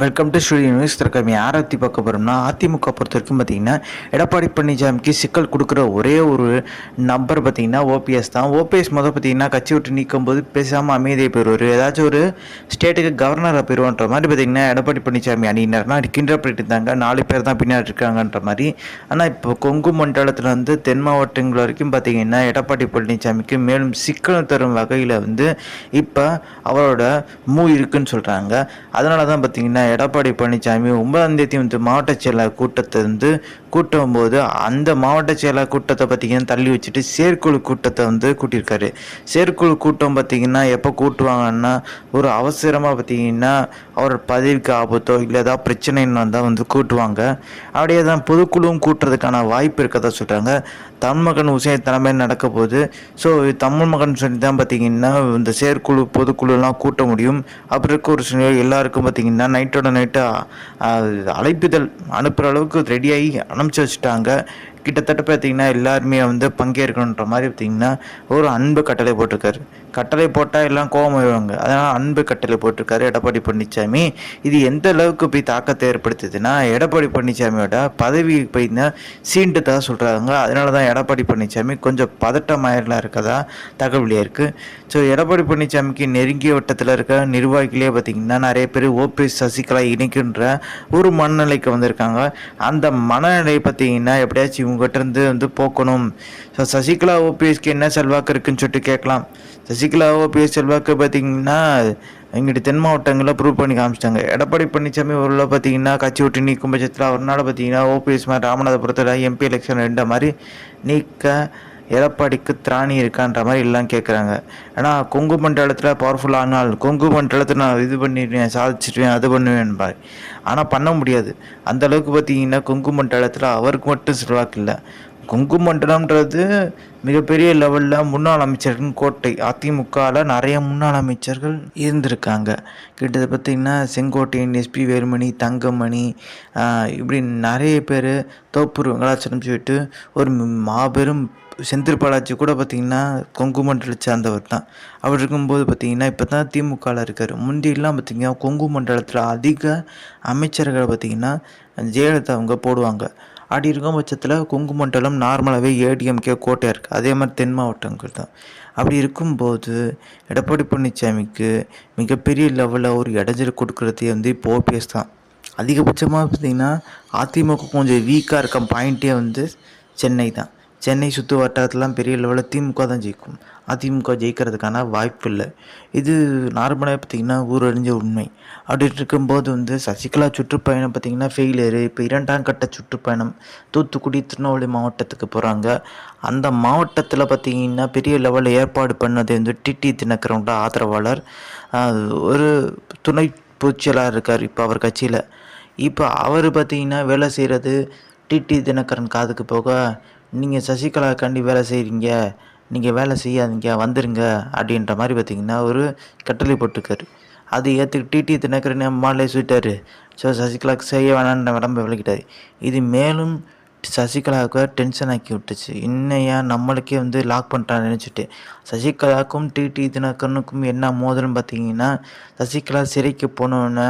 Welcome to studio news திறக்கமே யாரை பற்றி பார்க்க போகிறோம்னா அதிமுக பொறுத்த வரைக்கும் பார்த்தீங்கன்னா எடப்பாடி பழனிசாமிக்கு சிக்கல் கொடுக்குற ஒரே ஒரு நம்பர் பார்த்தீங்கன்னா ஓபிஎஸ் தான். ஓபிஎஸ் முதல் பார்த்தீங்கன்னா கட்சி விட்டு நீக்கும் போது பேசாமல் அமைதியை பெறுவார் ஏதாச்சும் ஒரு ஸ்டேட்டுக்கு கவர்னராக பெறுவான்ற மாதிரி பார்த்தீங்கன்னா எடப்பாடி பழனிசாமி அணியினர்னா கிண்டர் பண்ணிட்டு இருந்தாங்க. நாலு பேர் தான் பின்னாடி இருக்காங்கன்ற மாதிரி. ஆனால் இப்போ கொங்கு மண்டலத்தில் வந்து தென் மாவட்டங்கள் வரைக்கும் பார்த்தீங்கன்னா எடப்பாடி பழனிசாமிக்கு மேலும் சிக்கல் தரும் வகையில் வந்து இப்போ அவரோட மூ இருக்குன்னு சொல்கிறாங்க அதனால தான் பார்த்தீங்கன்னா எடப்பாடி பழனிசாமி ஒன்பதாம் தேதி வந்து மாவட்ட செயலாளர் கூட்டத்தை வந்து கூட்டும் போது அந்த மாவட்ட செயலாளர் கூட்டத்தை பார்த்தீங்கன்னா தள்ளி வச்சுட்டு செயற்குழு கூட்டத்தை வந்து கூட்டியிருக்காரு. செயற்குழு கூட்டம் பார்த்தீங்கன்னா எப்போ கூட்டுவாங்கன்னா ஒரு அவசரமாக பார்த்தீங்கன்னா அவர் பதவிக்கு ஆபத்தோ இல்லை ஏதாவது பிரச்சனைன்னு வந்தால் வந்து கூட்டுவாங்க. அப்படியே தான் பொதுக்குழுவும் கூட்டுறதுக்கான வாய்ப்பு இருக்கதா சொல்கிறாங்க தமிழ்மகன் உசேன் தலைமையில் நடக்க போது ஸோ தமிழ் மகன் சொல்லி தான் பார்த்தீங்கன்னா இந்த செயற்குழு பொதுக்குழுலாம் கூட்ட முடியும். அப்புறம் இருக்க ஒரு சில எல்லாருக்கும் பார்த்தீங்கன்னா நைட்டோட நைட்டு அழைப்புதல் அனுப்புகிற அளவுக்கு ரெடியாகி அனுப்பிச்சி வச்சுட்டாங்க. கிட்டத்தட்ட பார்த்தீங்கன்னா எல்லாருமே வந்து பங்கேற்கணுன்ற மாதிரி பார்த்தீங்கன்னா ஒரு அன்பு கட்டளை போட்டிருக்காரு. கட்டளை போட்டால் எல்லாம் கோவம் வருவாங்க அதனால் அன்பு கட்டளை போட்டிருக்காரு எடப்பாடி பழனிசாமி இது எந்த அளவுக்கு போய் தாக்கத்தை ஏற்படுத்துதுன்னா எடப்பாடி பழனிசாமியோட பதவி போய் சீண்டுதா சொல்கிறாங்க அதனால தான் எடப்பாடி பழனிசாமி கொஞ்சம் பதட்டமாயிரலாம் இருக்கதா தகவலியாக இருக்குது ஸோ எடப்பாடி பழனிசாமிக்கு நெருங்கிய வட்டத்தில் இருக்க நிர்வாகிகளே பார்த்திங்கன்னா நிறைய பேர் ஓபிஎஸ் சசிகலா இணைக்குன்ற ஒரு மனநிலைக்கு வந்திருக்காங்க. அந்த மனநிலை பார்த்தீங்கன்னா எப்படியாச்சும் இவங்ககிட்டருந்து வந்து போக்கணும். ஸோ சசிகலா ஓபிஎஸ்க்கு என்ன செல்வாக்கு இருக்குன்னு சொல்லிட்டு கேட்கலாம். சசிகலா ஓபிஎஸ் செல்வாக்கு பார்த்தீங்கன்னா எங்கிட்ட தென் மாவட்டங்களில் ப்ரூவ் பண்ணி காமிச்சிட்டாங்க. எடப்பாடி பழனிசாமி ஊரில் பார்த்தீங்கன்னா கட்சி விட்டு நீக்கும் பட்சத்தில் அவர்னால பார்த்தீங்கன்னா ஓபிஎஸ் மாதிரி ராமநாதபுரத்தில் எம்பி எலெக்ஷன் ரெண்ட மாதிரி நீக்க எடப்பாடிக்கு திராணி இருக்கான்ற மாதிரி எல்லாம் கேட்குறாங்க ஏன்னா கொங்கு மண்டலத்தில் பவர்ஃபுல் ஆனால் கொங்கு மண்டலத்தில் நான் இது பண்ணிடுவேன் சாதிச்சிடுவேன் அது பண்ணுவேன் பாரு. ஆனால் பண்ண முடியாது. அந்தளவுக்கு பார்த்தீங்கன்னா கொங்கு மண்டலத்தில் அவருக்கு மட்டும் செல்வாக்கு இல்லை. கொங்கு மண்டலம்ன்றது மிகப்பெரிய லெவலில் முன்னாள் அமைச்சர்கள் கோட்டை. அதிமுகவில் நிறைய முன்னாள் அமைச்சர்கள் இருந்திருக்காங்க. கிட்டத்தட்ட பார்த்திங்கன்னா செங்கோட்டையன் எஸ்பி வேலுமணி தங்கமணி இப்படி நிறைய பேர் தோப்பூர் வெங்கடாச்சலம் சொல்லிட்டு ஒரு மாபெரும் செந்தில் பாலாஜி கூட பார்த்திங்கன்னா கொங்கு மண்டலத்தை சார்ந்தவர் தான். அவர் இருக்கும்போது பார்த்திங்கன்னா இப்போ தான் திமுகவில் இருக்கார். முந்தியெல்லாம் பார்த்திங்கன்னா கொங்கு மண்டலத்தில் அதிக அமைச்சர்களை பார்த்திங்கன்னா ஜெயலலிதா அவங்க போடுவாங்க. அப்படி இருக்கும் பட்சத்தில் குங்குமண்டலம் நார்மலாகவே ஏடிஎம்கே கோட்டையாக இருக்குது அதே மாதிரி தென் மாவட்டங்கள் தான். அப்படி இருக்கும்போது எடப்பாடி பழனிசாமிக்கு மிகப்பெரிய லெவலில் ஒரு இடைஞ்சல் கொடுக்குறதே வந்து இப்போ ஓபிஎஸ் தான். அதிகபட்சமாக பார்த்திங்கன்னா அதிமுக கொஞ்சம் வீக்காக இருக்க பாயிண்ட்டே வந்து சென்னை தான். சென்னை சுற்று வட்டாரத்துலாம் பெரிய லெவலில் திமுக தான் ஜெயிக்கும். அதிமுக ஜெயிக்கிறதுக்கான வாய்ப்பு இல்லை இது நார்மலாக பார்த்திங்கன்னா ஊரறிஞ்ச உண்மை. அப்படி இருக்கும்போது வந்து சசிகலா சுற்றுப்பயணம் பார்த்திங்கன்னா ஃபெயிலியரு இப்போ இரண்டாம் கட்ட சுற்றுப்பயணம் தூத்துக்குடி திருநெல்வேலி மாவட்டத்துக்கு போகிறாங்க அந்த மாவட்டத்தில் பார்த்திங்கன்னா பெரிய லெவலில் ஏற்பாடு பண்ணது வந்து டிடி தினகரனோட ஆதரவாளர். ஒரு துணை பொதுச்செயலாளர் இருக்கார் இப்போ அவர் கட்சியில். இப்போ அவர் பார்த்திங்கன்னா வேலை செய்கிறது டிடி தினகரன் காதுக்கு போக நீங்கள் சசிகலாக்காண்டி வேலை செய்கிறீங்க நீங்கள் வேலை செய்யாதீங்க வந்துருங்க அப்படின்ற மாதிரி பார்த்தீங்கன்னா ஒரு கட்டளை போட்டிருக்காரு. அது ஏற்றுக்கு டிடி தினகரன் அம்மாலே சொல்லிட்டாரு. ஸோ சசிகலாவுக்கு செய்ய வேணான்ற உடம்பு விளக்கிட்டாரு இது மேலும் சசிகலாவுக்கு டென்ஷன் ஆக்கி விட்டுச்சு. இன்னையா நம்மளுக்கே வந்து லாக் பண்ணுறான்னு நினச்சிட்டு. சசிகலாவுக்கும் டிடி தினகரனுக்கும் என்ன மோதல்னு பார்த்தீங்கன்னா சசிகலா சிறைக்கு போனோன்னே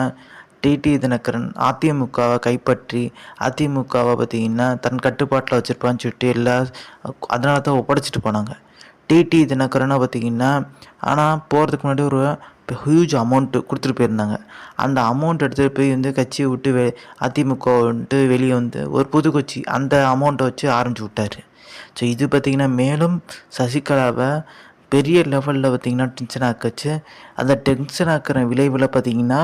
டிடி தினகரன் அதிமுகவை கைப்பற்றி அதிமுகவை பார்த்திங்கன்னா தன் கட்டுப்பாட்டில் வச்சுருப்பான்னு சொல்லிட்டு எல்லா அதனால தான் ஒப்படைச்சிட்டு போனாங்க. டிடி தினகரனை பார்த்தீங்கன்னா ஆனால் போகிறதுக்கு முன்னாடி ஒரு ஹியூஜ் அமௌண்ட்டு கொடுத்துட்டு போயிருந்தாங்க. அந்த அமௌண்ட் எடுத்துகிட்டு போய் வந்து கட்சியை விட்டு வெ அதிமுக வந்துட்டு வெளியே வந்து ஒரு புது கட்சி அந்த அமௌண்ட்டை வச்சு ஆரம்பிச்சு விட்டாரு. ஸோ இது பார்த்திங்கன்னா மேலும் சசிகலாவை பெரிய லெவலில் பார்த்திங்கன்னா டென்ஷன் ஆக்கச்சு. அந்த டென்ஷன் ஆக்கிற விளைவில் பார்த்திங்கன்னா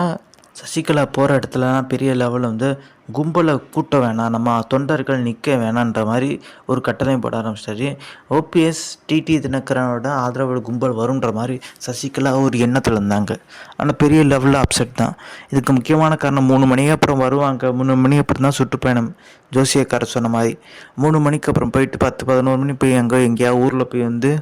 சசிகலா போகிற இடத்துலலாம் பெரிய லெவலில் வந்து கும்பலை கூட்ட வேணாம் நம்ம தொண்டர்கள் நிற்க வேணான்ற மாதிரி ஒரு கட்டளை போட ஆரம்பிச்சிட்டாரு. ஓபிஎஸ் டிடி தினகரனோட ஆதரவு கும்பல் வருன்ற மாதிரி சசிகலா ஒரு எண்ணத்தில் இருந்தாங்க. ஆனால் பெரிய லெவலில் அப்செட் தான். இதுக்கு முக்கியமான காரணம் மூணு மணிக்கு அப்புறம் வருவாங்க. மூணு மணி அப்புறம் தான் சுற்றுப்பயணம். ஜோசியக்காரர் சொன்ன மாதிரி. மூணு மணிக்கு அப்புறம் போயிட்டு பத்து பதினோரு மணி போய் எங்கே எங்கேயா ஊரில் போய் வந்து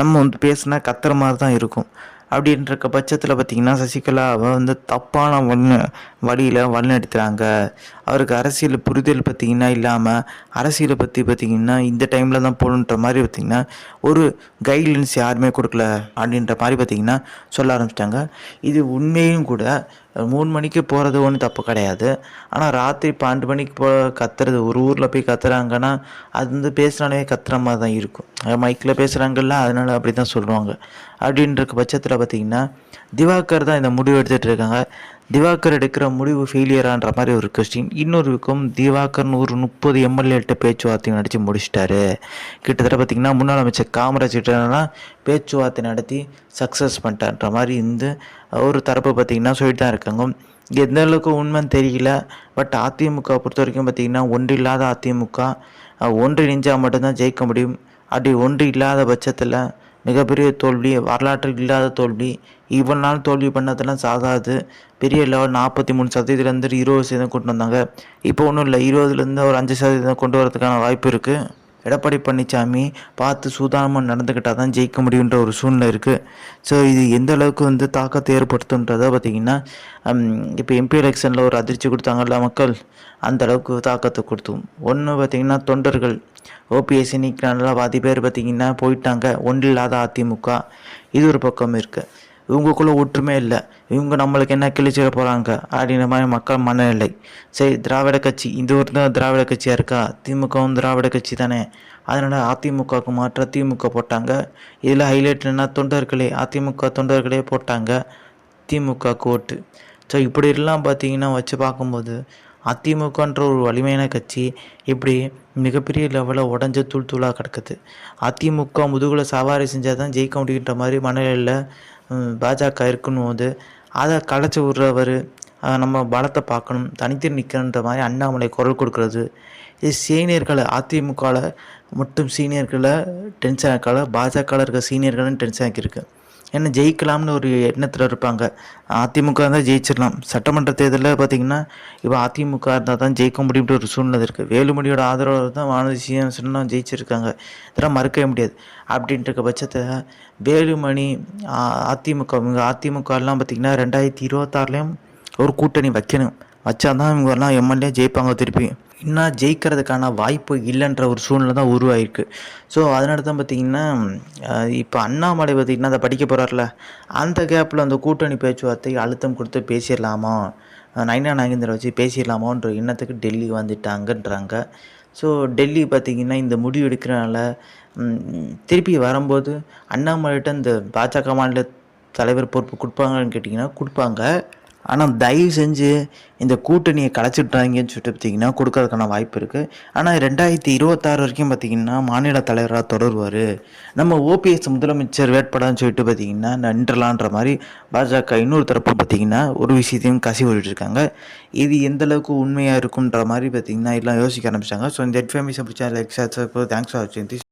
நம்ம வந்து பேசினா கத்துற மாதிரி தான் இருக்கும். அப்படின்ற பட்சத்தில் பார்த்திங்கன்னா சசிகலா வந்து தப்பான வண்ண வழியில் வழிநடத்துகிறாங்க அவருக்கு அரசியல் புரிதல் பார்த்திங்கன்னா இல்லாமல் அரசியலை பற்றி பார்த்திங்கன்னா இந்த டைமில் தான் போகணுன்ற மாதிரி பார்த்திங்கன்னா ஒரு கைட்லைன்ஸ் யாருமே கொடுக்கல அப்படின்ற மாதிரி பார்த்திங்கன்னா சொல்ல ஆரம்பிச்சிட்டாங்க. இது உண்மையும் கூட மூணு மணிக்கு போகிறது ஒன்றும் தப்பு கிடையாது. ஆனால் ராத்திரி பன்னெண்டு மணிக்கு போ கத்துறது ஒரு ஊரில் போய் கத்துறாங்கன்னா அது வந்து பேசுனாலே கத்துற மாதிரி தான் இருக்கும். மைக்கில் பேசுகிறாங்கல்ல அதனால அப்படி தான் சொல்லுவாங்க. அப்படின்ற பட்சத்தில் பார்த்தீங்கன்னா திவாகர் தான் இந்த முடிவு எடுத்துகிட்டு இருக்காங்க. திவாகர் எடுக்கிற முடிவு ஃபெயிலியரான்ற மாதிரி ஒரு கொஸ்டின் இன்னொரு பக்கம் திவாகர்னு ஒரு முப்பது எம்எல்ஏட்ட பேச்சுவார்த்தை நடத்தி முடிச்சிட்டாரு. கிட்டத்தட்ட பார்த்திங்கன்னா முன்னாள் அமைச்சர் காமராஜ் கிட்டலாம் பேச்சுவார்த்தை நடத்தி சக்ஸஸ் பண்ணிட்டான்ற மாதிரி இந்த ஒரு தரப்பு பார்த்திங்கன்னா சொல்லிட்டு தான் இருக்காங்க. எந்த அளவுக்கு உண்மைன்னு தெரியல. பட் அதிமுக பொறுத்த வரைக்கும் பார்த்திங்கன்னா ஒன்று இல்லாத அதிமுக ஒன்றிணைஞ்சால் மட்டும்தான் ஜெயிக்க முடியும். அப்படி ஒன்று இல்லாத பட்சத்தில் மிகப்பெரிய தோல்வி வரலாற்றில் இல்லாத தோல்வி இவ்வளோ நாள் தோல்வி பண்ணதெல்லாம் சாகாது. பெரிய லெவல் நாற்பத்தி மூணு சதவீதத்துலேருந்து இருபது சதவீதம் கொண்டு வந்தாங்க. இப்போ ஒன்றும் இல்லை இருபதுலேருந்து ஒரு அஞ்சு சதவீதம் கொண்டு வரதுக்கான வாய்ப்பு இருக்குது எடப்பாடி பழனிசாமி பார்த்து சூதானமாக நடந்துக்கிட்டால் தான் ஜெயிக்க முடியுன்ற ஒரு சூழ்நிலை இருக்குது ஸோ இது எந்த அளவுக்கு வந்து தாக்கத்தை ஏற்படுத்துன்றதை பார்த்திங்கன்னா இப்போ எம்பி எலெக்ஷனில் ஒரு அதிர்ச்சி கொடுத்தாங்கல்ல மக்கள் அந்த அளவுக்கு தாக்கத்தை கொடுத்தும். ஒன்று பார்த்திங்கன்னா தொண்டர்கள் ஓபிஎஸ் நீக்கினால பாதி பேர் பார்த்திங்கன்னா போயிட்டாங்க. ஒன்றில்லாத அதிமுக. இது ஒரு பக்கம் இருக்குது இவங்களுக்குள்ள ஒற்றுமை இல்லை. இவங்க நம்மளுக்கு என்ன கிழிச்சிட போகிறாங்க அப்படின்ற மாதிரி மக்கள் மனநிலை. சரி திராவிட கட்சி இந்த ஒரு தான் திராவிட கட்சியாக இருக்கா? திமுகவும் திராவிட கட்சி தானே. அதனால் அதிமுகவுக்கு மாற்ற திமுக போட்டாங்க. இதில் ஹைலைட் என்ன தொண்டர்களே அதிமுக தொண்டர்களே போட்டாங்க திமுக ஓட்டு ஸோ இப்படி எல்லாம் பார்த்தீங்கன்னா வச்சு பார்க்கும்போது அதிமுகன்ற ஒரு வலிமையான கட்சி இப்படி மிகப்பெரிய லெவலில் உடஞ்ச தூள் தூளாக கிடக்குது. அதிமுக முதுகில் சவாரி செஞ்சால் தான் ஜெயிக்க முடியுன்ற மாதிரி மனநிலையில் பாஜக இருக்கணும் போது அதை களைச்சி விட்றவர் நம்ம பலத்தை பார்க்கணும் தனித்து நிற்கணுன்ற மாதிரி அண்ணாமலை குரல் கொடுக்கறது. இது சீனியர்களை அதிமுகவில் மட்டும் சீனியர்களை டென்ஷன் ஆக்கலை பாஜகவில் இருக்க சீனியர்களும் டென்ஷன் ஆக்கியிருக்கு. ஏன்னா ஜெயிக்கலாம்னு ஒரு எண்ணத்தில் இருப்பாங்க. அதிமுக இருந்தால் ஜெயிச்சிடலாம். சட்டமன்ற தேர்தலில் பார்த்திங்கன்னா இப்போ அதிமுக இருந்தால் தான் ஜெயிக்க முடியும்ன்ற ஒரு சூழ்நிலை இருக்குது வேலுமணியோட ஆதரவு தான் வானதி சீனியர்ஸ்லாம் ஜெயிச்சிருக்காங்க. இதெல்லாம் மறக்கவே முடியாது. அப்படின்ட்டு இருக்க பட்சத்தில் வேலுமணி அதிமுக இவங்க அதிமுகலாம் பார்த்திங்கன்னா ரெண்டாயிரத்தி இருபத்தாறுலேயும் ஒரு கூட்டணி வைக்கணும். வச்சா தான் இவங்கெல்லாம் எம்எல்ஏ ஜெயிப்பாங்க திருப்பி. இன்னும் ஜெயிக்கிறதுக்கான வாய்ப்பு இல்லைன்ற ஒரு சூழ்நிலை தான் உருவாயிருக்கு. ஸோ அதனால தான் பார்த்திங்கன்னா இப்போ அண்ணாமலை பார்த்திங்கன்னா அதை படிக்க போகிறார்ல அந்த கேப்பில் அந்த கூட்டணி பேச்சுவார்த்தை அழுத்தம் கொடுத்து பேசிடலாமா? நைனா நாகேந்திர வச்சு பேசிடலாமான்ற எண்ணத்துக்கு டெல்லி வந்துட்டாங்கன்றாங்க. ஸோ டெல்லி பார்த்திங்கன்னா இந்த முடிவு எடுக்கிறனால திருப்பி வரும்போது அண்ணாமலைகிட்ட இந்த பாஜக மாநில தலைவர் பொறுப்பு கொடுப்பாங்கன்னு கேட்டிங்கன்னா கொடுப்பாங்க. ஆனால் தயவு செஞ்சு இந்த கூட்டணியை கலைச்சிட்றாங்கன்னு சொல்லிட்டு பார்த்திங்கன்னா கொடுக்கறதுக்கான வாய்ப்பு இருக்குது ஆனால் ரெண்டாயிரத்தி இருபத்தாறு வரைக்கும் பார்த்திங்கன்னா மாநில தலைவராக தொடருவார். நம்ம ஓபிஎஸ் முதலமைச்சர் வேட்பாளர்னு சொல்லிட்டு பார்த்திங்கன்னா நின்றலான்ற மாதிரி பாஜக இன்னொரு தரப்பு பார்த்திங்கன்னா ஒரு விஷயத்தையும் கசி இருக்காங்க இது எந்தளவுக்கு உண்மையாக இருக்குன்ற மாதிரி பார்த்திங்கன்னா எல்லாம் யோசிக்க ஆரம்பித்தாங்க ஸோ இந்த எட் ஃபேமிஸை பிடிச்சா லைக் தேங்க்ஸ் ஃபார் வாட்சிங்